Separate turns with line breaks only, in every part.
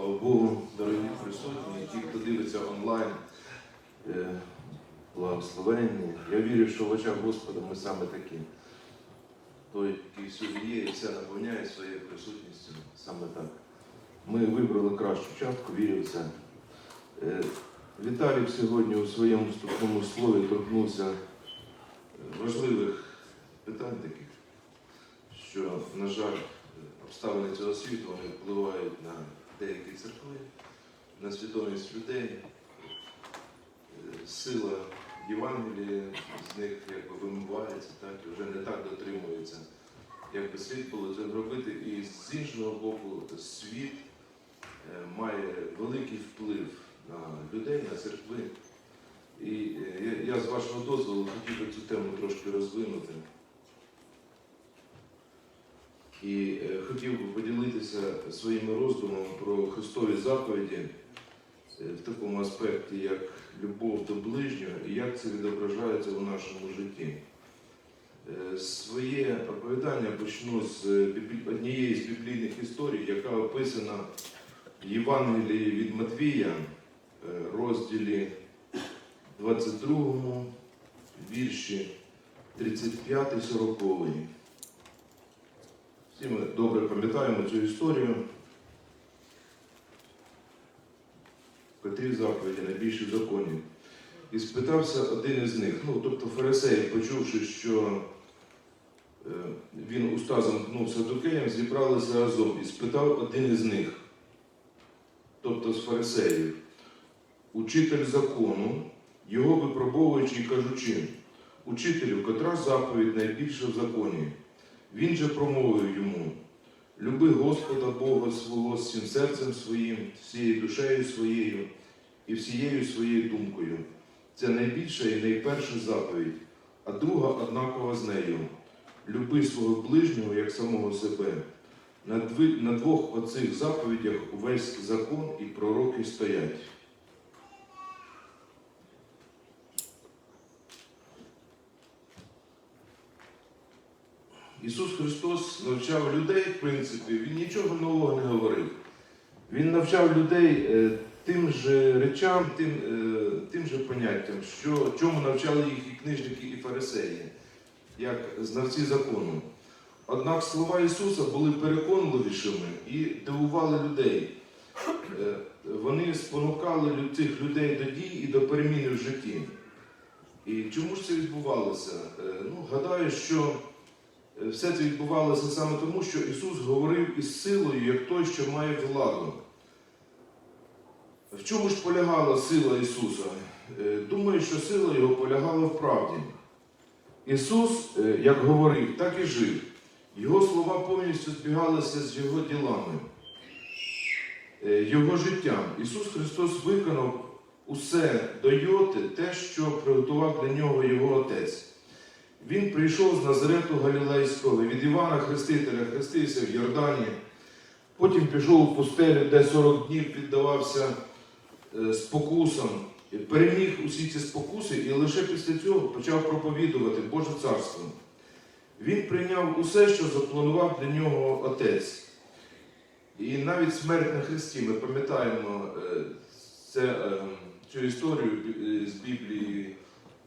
Слава Богу, дорогі присутні, ті, хто дивиться онлайн, е, благословенні. Я вірю, що в очах Господа ми саме такі. Той, який всюди є і все наповняє своєю присутністю, саме так. Ми вибрали кращу частку, вірю в це. Е, Віталій сьогодні у своєму вступному слові торкнувся е, важливих питань таких, що, на жаль, обставини цього світу вони впливають на деякі церкви, на свідомість людей. Е, Сила Євангелія з них якби вимивається, так, і вже не так дотримується, як би слід було це робити. І з іншого боку, світ е, має великий вплив на людей, на церкви. І е, я, я з вашого дозволу хотів би цю тему трошки розвинути. І е, хотів би поділитися своїми роздумами про Христові заповіді е, в такому аспекті, як любов до ближнього і як це відображається у нашому житті. Е, Своє оповідання почну з однієї з біблійних історій, яка описана в Євангелії від Матвія, е, розділі 22, вірші 35-40. Всі ми добре пам'ятаємо цю історію. Котрі заповіді найбільші в законі. І спитався один із них, ну, тобто фарисеї, почувши, що е, він уста замкнувся докеєм, зібралися разом і спитав один із них, тобто з фарисеїв, учитель закону, його випробовуючи і кажучи, учителю, котра заповідь найбільша в законі? Він же промовив йому: Люби Господа Бога свого всім серцем своїм, всією душею своєю і всією своєю думкою. Це найбільша і найперша заповідь, а друга однакова з нею. Люби свого ближнього як самого себе. На, двох оцих заповідях увесь закон і пророки стоять. Ісус Христос навчав людей, в принципі, Він нічого нового не говорив. Він навчав людей е, тим же речам, тим, е, тим же поняттям, що, чому навчали їх і книжники, і фарисеї, як знавці закону. Однак слова Ісуса були переконливішими і дивували людей. Е, Вони спонукали цих людей до дій і до переміни в житті. І чому ж це відбувалося? Ну, гадаю, що все це відбувалося саме тому, що Ісус говорив із силою, як той, що має владу. В чому ж полягала сила Ісуса? Е, Думаю, що сила Його полягала в правді. Ісус, е, як говорив, так і жив. Його слова повністю збігалися з Його ділами, е, Його життям. Ісус Христос виконав усе до йоти, те, що приготував для нього Його Отець. Він прийшов з Назарету Галілейського, від Івана Хрестителя хрестився в Йордані, потім пішов у пустелю, де 40 днів піддавався е, спокусам, переміг усі ці спокуси і лише після цього почав проповідувати Боже Царство. Він прийняв усе, що запланував для нього Отець. І навіть смерть на Христі, ми пам'ятаємо е, е, цю історію з Біблії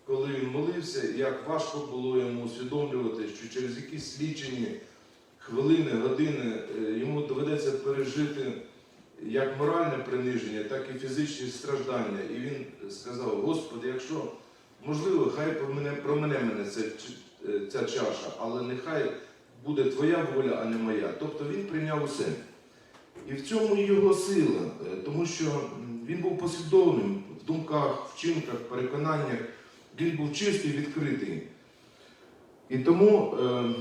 коли він молився, як важко було йому усвідомлювати, що через якісь лічені хвилини, години е, йому доведеться пережити як моральне приниження, так і фізичні страждання. І він сказав: Господи, якщо можливо, хай про мене, про мене мене ця, е, ця чаша, але нехай буде Твоя воля, а не моя. Тобто він прийняв усе. І в цьому його сила, е, тому що він був послідовним в думках, вчинках, переконаннях. Він був чистий, відкритий. І тому е,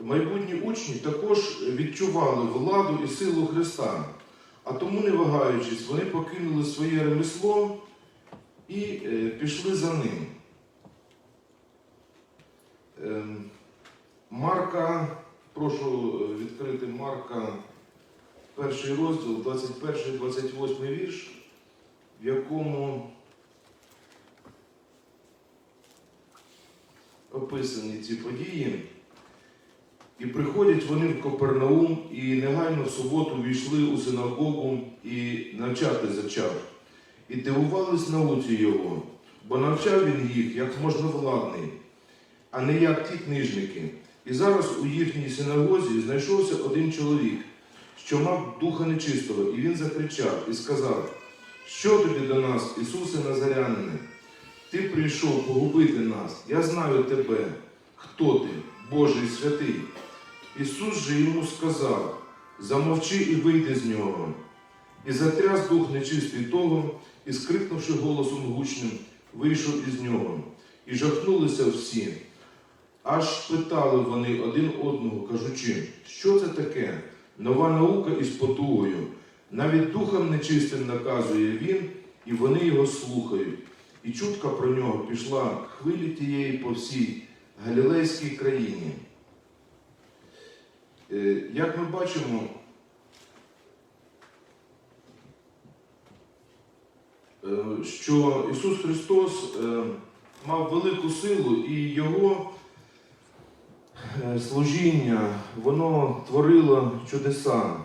майбутні учні також відчували владу і силу Христа. А тому, не вагаючись, вони покинули своє ремесло і е, пішли за ним. Е, Марка, прошу е, відкрити Марка, перший розділ, 21-28 вірш, в якому описані ці події. І приходять вони в Копернаум і негайно в суботу війшли у синагогу і навчати зачав. І дивувались науці його, бо навчав він їх як можновладний, а не як ті книжники. І зараз у їхній синагозі знайшовся один чоловік, що мав духа нечистого, і він закричав і сказав: Що тобі до нас, Ісусе Назарянине? Ти прийшов погубити нас. Я знаю тебе, хто ти, Божий святий. Ісус же йому сказав: замовчи і вийди з нього. І затряс дух нечистий того, і, скрикнувши голосом гучним, вийшов із нього. І жахнулися всі. Аж питали вони один одного, кажучи, що це таке? Нова наука із потугою. Навіть духом нечистим наказує він, і вони його слухають. І чутка про нього пішла хвилі тієї по всій Галілейській країні. Е, Як ми бачимо, е, що Ісус Христос е, мав велику силу і Його служіння, воно творило чудеса.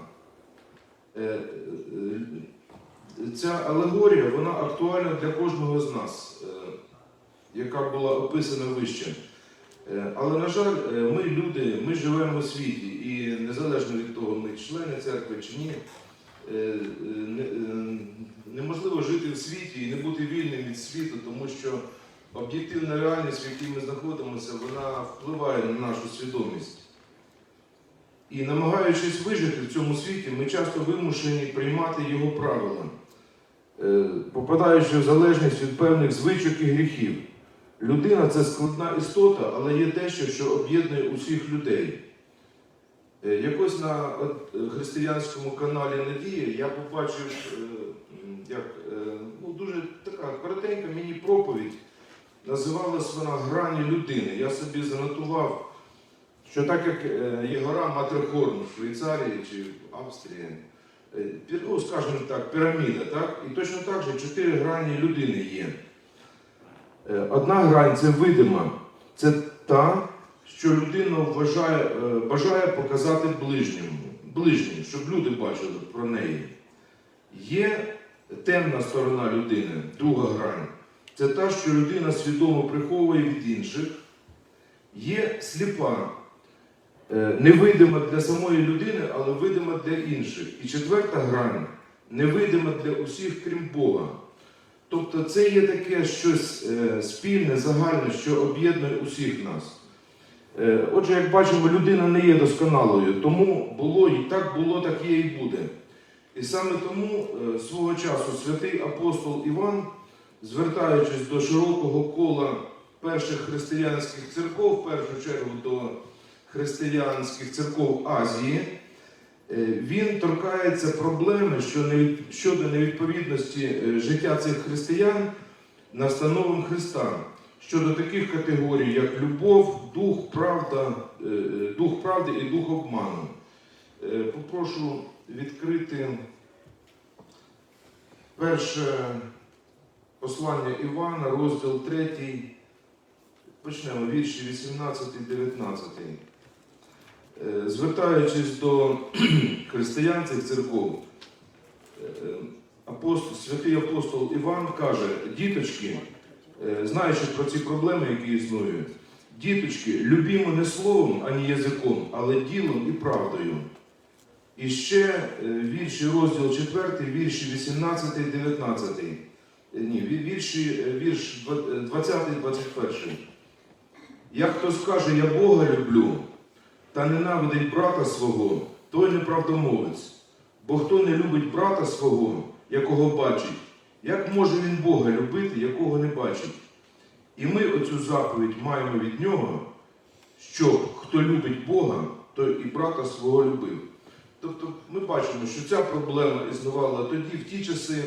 Ця алегорія вона актуальна для кожного з нас, е, яка була описана вище. Е, Але, на жаль, е, ми люди, ми живемо у світі, і незалежно від того, ми члени церкви чи ні, не- неможливо жити в світі і не бути вільним від світу, тому що об'єктивна реальність, в якій ми знаходимося, вона впливає на нашу свідомість. І намагаючись вижити в цьому світі, ми часто вимушені приймати його правила, попадаючи в залежність від певних звичок і гріхів. Людина це складна істота, але є дещо, що об'єднує усіх людей. Е, Якось на е, християнському каналі Надія я побачив е, як, е, ну, дуже така коротенька міні-проповідь. Називалась вона Грані людини. Я собі занотував, що так як е, є Матерхорн в Швейцарії чи в Австрії, е, ну, скажімо так, піраміда, так? і точно так же чотири грані людини є. Е, Одна грань це видима, це та, що людина вважає, е, бажає показати ближньому, ближнім, щоб люди бачили про неї. Є темна сторона людини, друга грань. Це та, що людина свідомо приховує від інших. Є сліпа, е, невидима для самої людини, але видима для інших. І четверта грань невидима для усіх, крім Бога. Тобто це є таке щось е, спільне, загальне, що об'єднує усіх нас. Е, Отже, як бачимо, людина не є досконалою, тому було і так було, так є і буде. І саме тому е, свого часу святий апостол Іван, звертаючись до широкого кола перших християнських церков, в першу чергу до християнських церков Азії, Е, Він торкається проблеми щодо невідповідності е, життя цих християн настановам Христа щодо таких категорій, як любов, дух, правда, е, дух правди і дух обману. Попрошу відкрити перше послання Івана, розділ 3. Почнемо вірші 18-19. Е, Звертаючись до християн цих церков, е, апостол, святий апостол Іван каже, діточки, е, знаючи про ці проблеми, які існують, діточки, любімо не словом, ані язиком, але ділом і правдою. І ще е, вірші, розділ 4, вірші 18 і 19. Е, Ні, вірші, е, вірш 20 21. Як хто скаже, я Бога люблю, та ненавидить брата свого, той неправдомовець. Бо хто не любить брата свого, якого бачить, як може він Бога любити, якого не бачить? І ми оцю заповідь маємо від нього, що хто любить Бога, той і брата свого любив. Тобто ми бачимо, що ця проблема існувала тоді, в ті часи.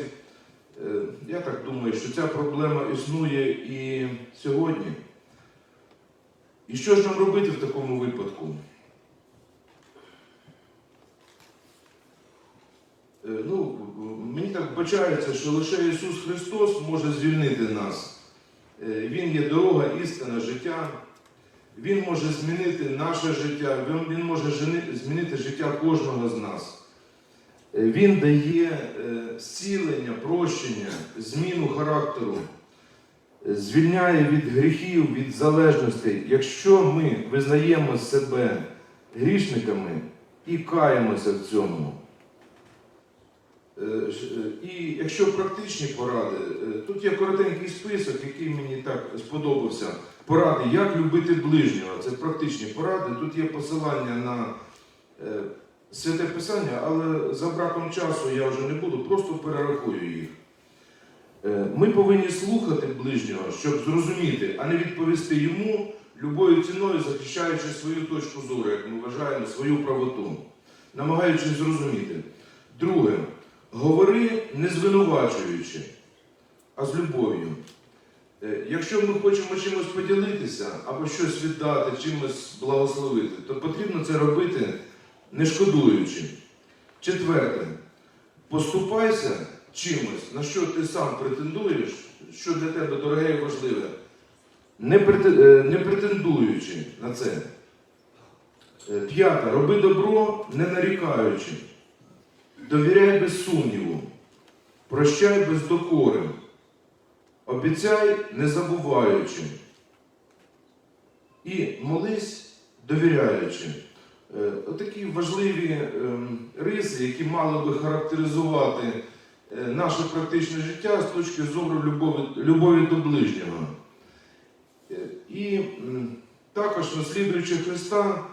Е, Я так думаю, що ця проблема існує і сьогодні. І що ж нам робити в такому випадку? Ну, мені так бачається, що лише Ісус Христос може звільнити нас. Е, Він є дорога, істина, життя. Він може змінити наше життя, він, може змінити життя кожного з нас. Е, Він дає е, зцілення, прощення, зміну характеру, е, звільняє від гріхів, від залежностей. Якщо ми визнаємо себе грішниками і каємося в цьому. Е, е, І якщо практичні поради, е, тут є коротенький список, який мені так сподобався. Поради, як любити ближнього. Це практичні поради. Тут є посилання на святе писання, але за браком часу я вже не буду, просто перерахую їх. Ми повинні слухати ближнього, щоб зрозуміти, а не відповісти йому любою ціною, захищаючи свою точку зору, як ми вважаємо, свою правоту, намагаючись зрозуміти. Друге, говори не звинувачуючи, а з любов'ю. Е, Якщо ми хочемо чимось поділитися або щось віддати, чимось благословити, то потрібно це робити не шкодуючи. Четверте, поступайся чимось, на що ти сам претендуєш, що для тебе дороге і важливе, не, е, претендуючи на це. Е, П'яте, роби добро, не нарікаючи. Довіряй без сумніву, прощай без докори, обіцяй не забуваючи. І молись довіряючи. Е, Отакі важливі ем, риси, які мали би характеризувати е, наше практичне життя з точки зору любові, любові до ближнього. Е, І також, наслідуючи Христа,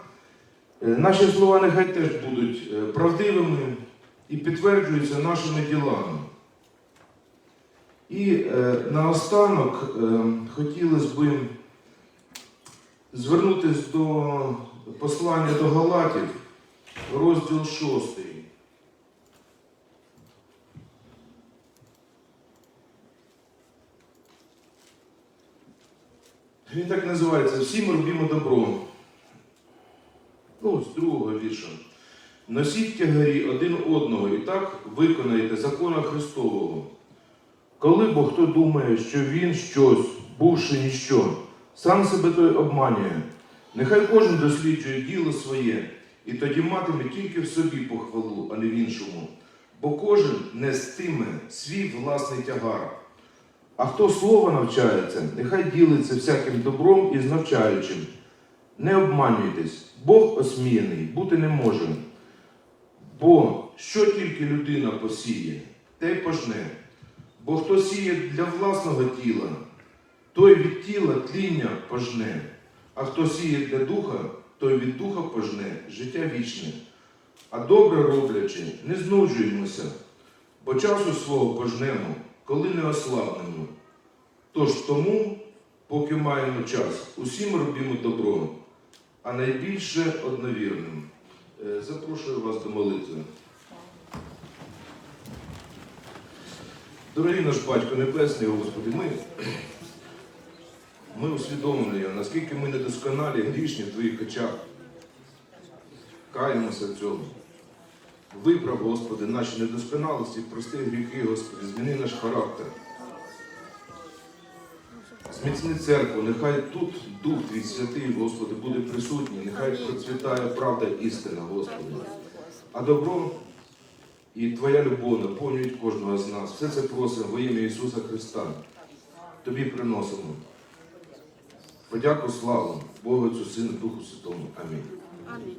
наші слова нехай теж будуть правдивими і підтверджуються нашими ділами. І е, наостанок е, хотілося б звернутися до послання до Галатів, розділ 6. Він так називається Всі ми робимо добро. Ну, з другого вірша. Носіть тягарі один одного і так виконайте закона Христового. Коли бо хто думає, що він щось, бувши ніщо, сам себе той обманює, нехай кожен досліджує діло своє, і тоді матиме тільки в собі похвалу, а не в іншому. Бо кожен нестиме свій власний тягар. А хто слова навчається, нехай ділиться всяким добром і з навчаючим. Не обманюйтесь, Бог осміяний бути не може. Бо що тільки людина посіє, те й пожне. Бо хто сіє для власного тіла, той від тіла тління пожне, а хто сіє для духа, той від духа пожне життя вічне. А добре роблячи, не знуджуємося, бо часу свого пожнемо, коли не ослабнемо. Тож тому, поки маємо час, усім робімо добро, а найбільше одновірним. Е, Запрошую вас до молитви. Дорогий наш Батько Небесний, Господи, ми, ми усвідомлюємо, наскільки ми недосконалі, грішні в Твоїх очах. Каємося в цьому. Виправ, Господи, наші недосконалості, прости гріхи, Господи, зміни наш характер. Зміцни церкву, нехай тут Дух Твій Святий, Господи, буде присутній, нехай процвітає правда істина, Господи. А добро і Твоя любов наповнюють кожного з нас. Все це просимо во ім'я Ісуса Христа. Тобі приносимо. Подяку, славу Богу, Отцю, Сину, Духу Святому.
Амінь.